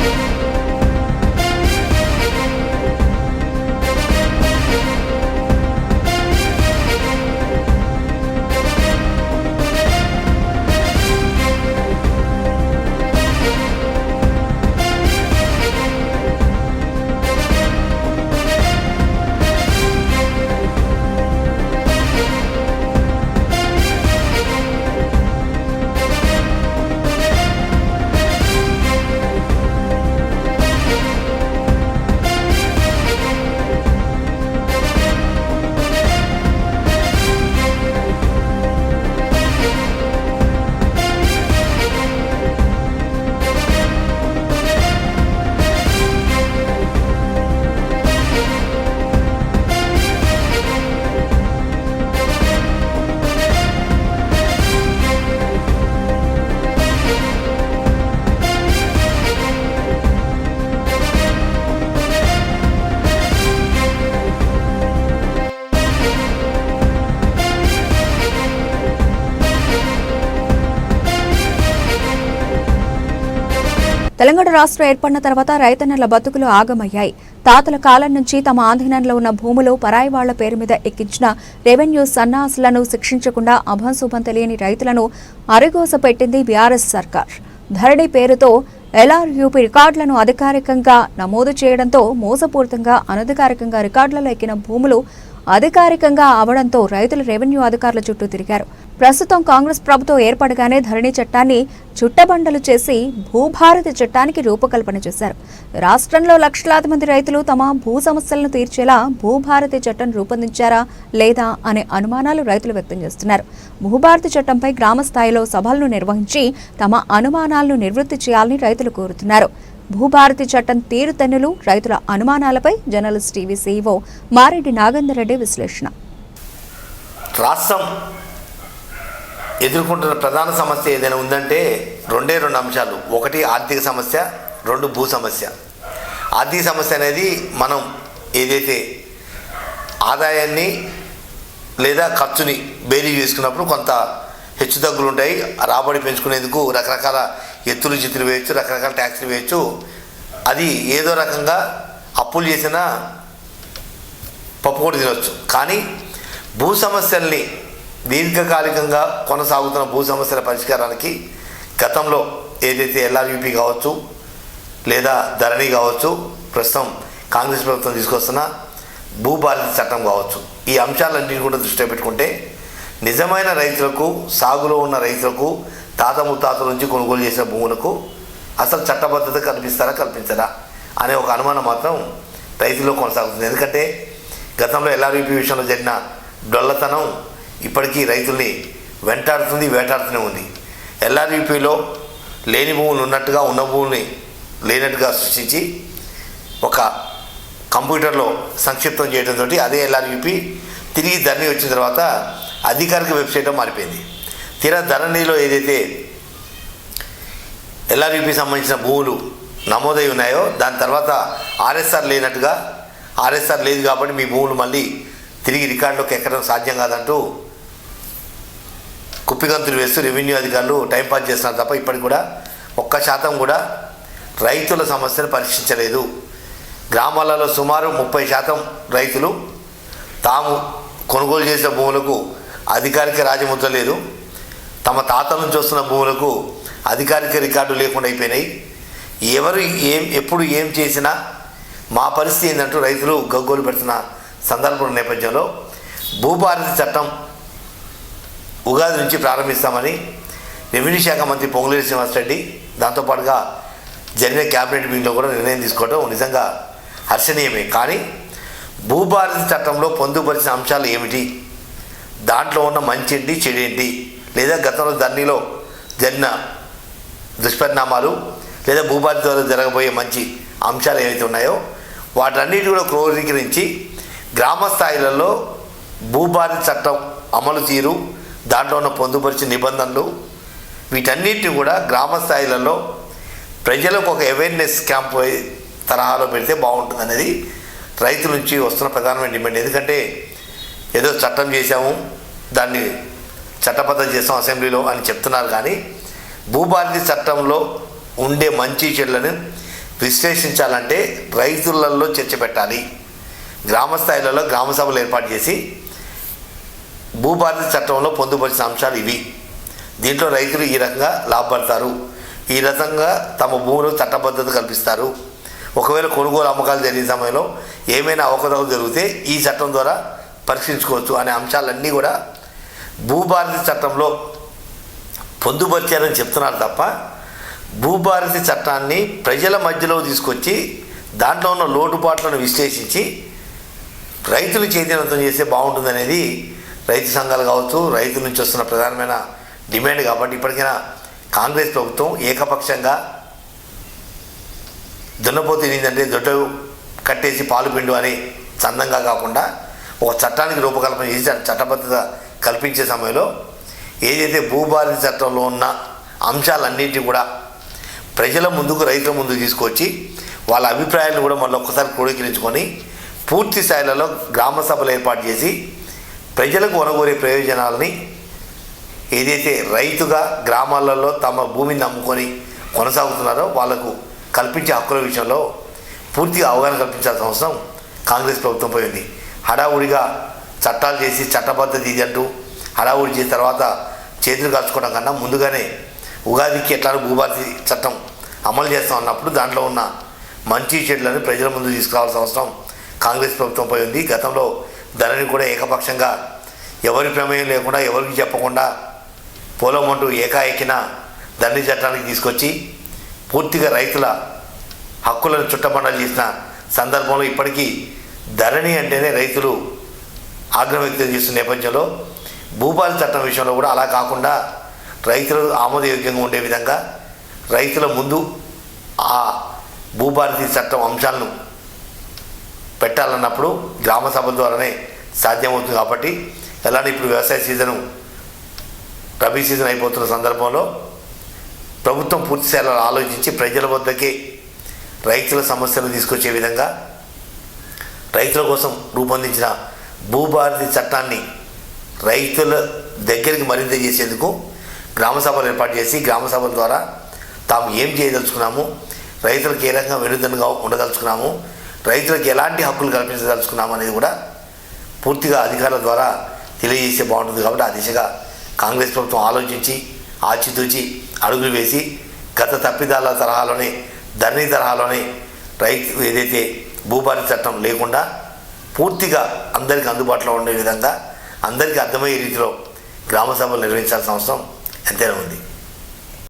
Музика తెలంగాణ రాష్ట్రం ఏర్పడిన తర్వాత రైతన్నల బతుకులు ఆగమయ్యాయి. తాతల కాలం నుంచి తమ ఆధీనంలో ఉన్న భూములు పరాయి వాళ్ళ పేరు మీద ఎక్కించిన రెవెన్యూ సన్నాసులను శిక్షించకుండా అభంశుభం తెలియని రైతులను అరిగోస పెట్టింది బీఆర్ఎస్ సర్కార్. ధరణి పేరుతో ఎల్ఆర్యూపీ రికార్డులను అధికారికంగా నమోదు చేయడంతో మోసపూరితంగా అనధికారికంగా రికార్డులలో ఎక్కిన భూములు అధికారికంగా అవడంతో రైతులు రెవెన్యూ అధికారుల చుట్టూ తిరిగారు. ప్రస్తుతం కాంగ్రెస్ ప్రభుత్వం ఏర్పడగానే ధరణి చట్టాన్ని చుట్టబండలు చేసి భూభారతి చట్టానికి రూపకల్పన చేశారు. రాష్ట్రంలో లక్షలాది మంది రైతులు తమ భూ సమస్యలను తీర్చేలా భూభారతి చట్టం రూపొందించారా లేదా అనే అనుమానాలు రైతులు వ్యక్తం చేస్తున్నారు. భూభారతి చట్టంపై గ్రామ స్థాయిలో సభలను నిర్వహించి తమ అనుమానాలను నివృత్తి చేయాలని రైతులు కోరుతున్నారు. భూభారతి చట్టం తీరుతెన్నులు రైతుల అనుమానాలపై journalist TV CEO Mareddy Nagender Reddy విశ్లేషణ. రాష్ట్రం ఎదుర్కొంటున్న ప్రధాన సమస్య ఏదైనా ఉందంటే రెండే రెండు అంశాలు. ఒకటి ఆర్థిక సమస్య రెండు భూ సమస్య. ఆర్థిక సమస్య అనేది మనం ఏదైతే ఆదాయాన్ని లేదా ఖర్చుని బేరీ చేసుకున్నప్పుడు కొంత హెచ్చుతగ్గులు ఉంటాయి. రాబడి పెంచుకునేందుకు రకరకాల ఎత్తులు చిత్తులు వేయచ్చు రకరకాల ట్యాక్స్లు వేయచ్చు. అది ఏదో రకంగా అప్పులు చేసిన పప్పు కూడా తినవచ్చు కానీ భూ సమస్యల్ని దీర్ఘకాలికంగా కొనసాగుతున్న భూ సమస్యల పరిష్కారానికి గతంలో ఏదైతే ఎల్ఆర్యూపీ కావచ్చు లేదా ధరణి కావచ్చు ప్రస్తుతం కాంగ్రెస్ ప్రభుత్వం తీసుకొస్తున్న భూభారతి చట్టం కావచ్చు ఈ అంశాలన్నింటినీ కూడా దృష్టిలో పెట్టుకుంటే నిజమైన రైతులకు సాగులో ఉన్న రైతులకు తాత ముత్తాతల నుంచి కొనుగోలు చేసిన భూములకు అసలు చట్టబద్ధత కల్పిస్తారా కల్పించరా అనే ఒక అనుమానం మాత్రం రైతుల్లో కొనసాగుతుంది. ఎందుకంటే గతంలో ఎల్ఆర్యూపీ విషయంలో జరిగిన డొల్లతనం ఇప్పటికీ రైతుల్ని వెంటాడుతుంది వేటాడుతూనే ఉంది. ఎల్ఆర్యూపీలో లేని భూములు ఉన్నట్టుగా ఉన్న భూముల్ని లేనట్టుగా సృష్టించి ఒక కంప్యూటర్లో సంక్షిప్తం చేయడంతో అదే ఎల్ఆర్యూపీ తిరిగి ధరణి వచ్చిన తర్వాత అధికారిక వెబ్సైట్లో మారిపోయింది. తీరా ధరణిలో ఏదైతే ఎల్ఆర్యూపీ సంబంధించిన భూములు నమోదై ఉన్నాయో దాని తర్వాత ఆర్ఎస్ఆర్ లేనట్టుగా ఆర్ఎస్ఆర్ లేదు కాబట్టి మీ భూములు మళ్ళీ తిరిగి రికార్డులోకి ఎక్కడం సాధ్యం కాదంటూ కుప్పిగంతులు వేస్తూ రెవెన్యూ అధికారులు టైంపాస్ చేస్తున్నారు తప్ప ఇప్పటికి కూడా ఒక్క శాతం కూడా రైతుల సమస్యను పరీక్షించలేదు గ్రామాలలో సుమారు ముప్పై శాతం రైతులు తాము కొనుగోలు చేసిన భూములకు అధికారిక రాజముద్ర లేదు. తమ తాత నుంచి వస్తున్న భూములకు అధికారిక రికార్డు లేకుండా అయిపోయినాయి. ఎవరు ఏం ఎప్పుడు ఏం చేసినా మా పరిస్థితి ఏంటంటూ రైతులు గగ్గోలు పెడుతున్న సందర్భం నేపథ్యంలో భూభారతి చట్టం ఉగాది నుంచి ప్రారంభిస్తామని రెవెన్యూ శాఖ మంత్రి పొంగులేటి శ్రీనివాసరెడ్డి దాంతోపాటుగా జరిగిన క్యాబినెట్ మీటింగ్లో కూడా నిర్ణయం తీసుకోవడం నిజంగా హర్షణీయమే. కానీ భూభారతి చట్టంలో పొందుపరిచిన అంశాలు ఏమిటి? దాంట్లో ఉన్న మంచి ఏంటి చెడు ఏంటి? లేదా గతంలో ధరణిలో జరిగిన దుష్పరిణామాలు లేదా భూభారతి ద్వారా జరగబోయే మంచి అంశాలు ఏవైతే ఉన్నాయో వాటన్నిటి కూడా క్రోడీకరించి గ్రామ స్థాయిలలో భూభారతి చట్టం అమలు తీరు దాంట్లో ఉన్న పొందుపరిచిన నిబంధనలు వీటన్నిటిని కూడా గ్రామ స్థాయిలలో ప్రజలకు ఒక అవేర్నెస్ క్యాంప్ తరహాలో పెడితే బాగుంటుంది అనేది రైతుల నుంచి వస్తున్న ప్రధానమైన డిమాండ్. ఎందుకంటే ఏదో చట్టం చేశాము దాన్ని చట్టబద్ధం చేసాం అసెంబ్లీలో అని చెప్తున్నారు కానీ భూభారతి చట్టంలో ఉండే మంచి చెడులను విశ్లేషించాలంటే రైతులలో చర్చ పెట్టాలి. గ్రామ స్థాయిలలో గ్రామ సభలు ఏర్పాటు చేసి భూభారతి చట్టంలో పొందుపరిచిన అంశాలు ఇవి. దీంట్లో రైతులు ఈ రకంగా లాభపడతారు. ఈ రకంగా తమ భూములకు చట్టబద్ధత కల్పిస్తారు. ఒకవేళ కొనుగోలు అమ్మకాలు జరిగే సమయంలో ఏమైనా అవకతవకలు జరిగితే ఈ చట్టం ద్వారా పరీక్షించుకోవచ్చు అనే అంశాలన్నీ కూడా భూభారతి చట్టంలో పొందుపరిచారని చెప్తున్నారు తప్ప భూభారతి చట్టాన్ని ప్రజల మధ్యలో తీసుకొచ్చి దాంట్లో ఉన్న లోటుపాట్లను విశ్లేషించి రైతులు చైతన్యవంతం చేస్తే బాగుంటుందనేది రైతు సంఘాలు కావచ్చు రైతుల నుంచి వస్తున్న ప్రధానమైన డిమాండ్ కాబట్టి ఇప్పటికైనా కాంగ్రెస్ ప్రభుత్వం ఏకపక్షంగా దున్నపోతు ఏంటంటే దొడ్డ కట్టేసి పాలు పిండు అని చందంగా కాకుండా ఒక చట్టానికి రూపకల్పన చేసి చట్టబద్ధత కల్పించే సమయంలో ఏదైతే భూభారతి చట్టంలో ఉన్న అంశాలన్నింటినీ కూడా ప్రజల ముందుకు రైతుల ముందుకు తీసుకొచ్చి వాళ్ళ అభిప్రాయాలను కూడా మళ్ళీ ఒక్కసారి క్రోడీకరించుకొని పూర్తి స్థాయిలలో గ్రామ సభలు ఏర్పాటు చేసి ప్రజలకు వనగోరే ప్రయోజనాలని ఏదైతే రైతుగా గ్రామాలలో తమ భూమిని నమ్ముకొని కొనసాగుతున్నారో వాళ్ళకు కల్పించే హక్కుల విషయంలో పూర్తిగా అవగాహన కల్పించాల్సిన అవసరం కాంగ్రెస్ ప్రభుత్వంపై ఉంది. హడావుడిగా చట్టాలు చేసి చట్టబద్ధత ఇది అంటూ హడావుడి చేసిన తర్వాత చేతులు కాల్చుకోవడం కన్నా ముందుగానే ఉగాదికి ఎట్లా భూభారతి చట్టం అమలు చేస్తాం అన్నప్పుడు దాంట్లో ఉన్న మంచి చెడులను ప్రజల ముందు తీసుకురావాల్సిన అవసరం కాంగ్రెస్ ప్రభుత్వంపై ఉంది. గతంలో ధరని కూడా ఏకపక్షంగా ఎవరి ప్రమేయం లేకుండా ఎవరికి చెప్పకుండా పొలం అంటూ ఏకాఏకిన ధరణి చట్టానికి తీసుకొచ్చి పూర్తిగా రైతుల హక్కులను చుట్టబండలు చేసిన సందర్భంలో ఇప్పటికీ ధరణి అంటేనే రైతులు ఆగ్రహం వ్యక్తం చేస్తున్న నేపథ్యంలో భూపాల చట్టం విషయంలో కూడా అలా కాకుండా రైతులు ఆమోదయోగ్యంగా ఉండే విధంగా రైతుల ముందు ఆ భూభారతి చట్టం అంశాలను పెట్టాలన్నప్పుడు గ్రామ సభల ద్వారానే సాధ్యమవుతుంది కాబట్టి ఎలాంటి ఇప్పుడు వ్యవసాయ సీజను రబీ సీజన్ అయిపోతున్న సందర్భంలో ప్రభుత్వం పూర్తి స్థాయిలో ఆలోచించి ప్రజల వద్దకే రైతుల సమస్యలు తీసుకొచ్చే విధంగా రైతుల కోసం రూపొందించిన భూభారతి చట్టాన్ని రైతుల దగ్గరికి మరింత చేసేందుకు గ్రామ సభలు ఏర్పాటు చేసి గ్రామ సభల ద్వారా తాము ఏం చేయదలుచుకున్నాము రైతులకు ఏ రకంగా వెనుదనుగా ఉండదలుచుకున్నాము రైతులకు ఎలాంటి హక్కులు కల్పించదలుచుకున్నామనేది కూడా పూర్తిగా అధికారుల ద్వారా తెలియజేస్తే బాగుంటుంది కాబట్టి ఆ దిశగా కాంగ్రెస్ ప్రభుత్వం ఆలోచించి ఆచితూచి అడుగులు వేసి గత తప్పిదాల తరహాలోనే ధరణి తరహాలోనే రైతు ఏదైతే భూభారతి చట్టం లేకుండా పూర్తిగా అందరికీ అందుబాటులో ఉండే విధంగా అందరికీ అర్థమయ్యే రీతిలో గ్రామ సభలు నిర్వహించాల్సిన అవసరం ఎంతైనా ఉంది.